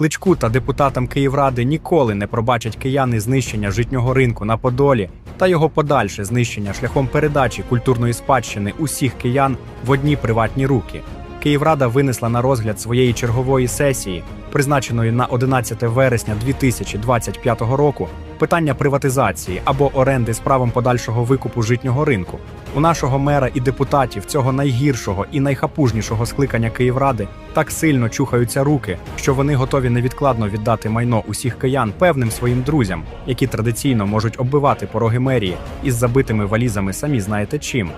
Кличку та депутатам Київради ніколи не пробачать кияни знищення житнього ринку на Подолі та його подальше знищення шляхом передачі культурної спадщини усіх киян в одні приватні руки. Київрада винесла на розгляд своєї чергової сесії, призначеної на 11 вересня 2025 року, питання приватизації або оренди з правом подальшого викупу житнього ринку. У нашого мера і депутатів цього найгіршого і найхапужнішого скликання Київради так сильно чухаються руки, що вони готові невідкладно віддати майно усіх киян певним своїм друзям, які традиційно можуть оббивати пороги мерії із забитими валізами самі знаєте чим.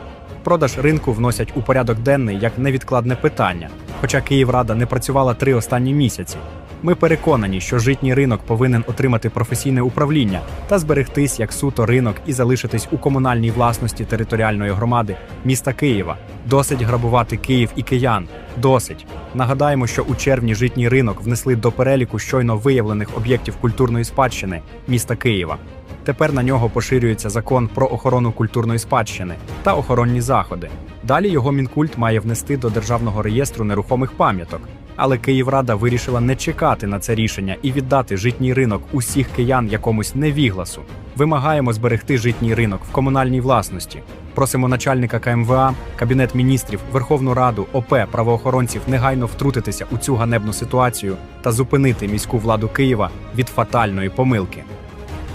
Продаж ринку вносять у порядок денний як невідкладне питання, хоча Київрада не працювала три останні місяці. Ми переконані, що житній ринок повинен отримати професійне управління та зберегтись як суто ринок і залишитись у комунальній власності територіальної громади міста Києва. Досить грабувати Київ і киян. Досить. Нагадаємо, що у червні житній ринок внесли до переліку щойно виявлених об'єктів культурної спадщини міста Києва. Тепер на нього поширюється закон про охорону культурної спадщини та охоронні заходи. Далі його мінкульт має внести до державного реєстру нерухомих пам'яток. Але Київрада вирішила не чекати на це рішення і віддати житній ринок усіх киян якомусь невігласу. Вимагаємо зберегти житній ринок в комунальній власності. Просимо начальника КМВА, Кабінет міністрів, Верховну Раду, ОП, правоохоронців негайно втрутитися у цю ганебну ситуацію та зупинити міську владу Києва від фатальної помилки.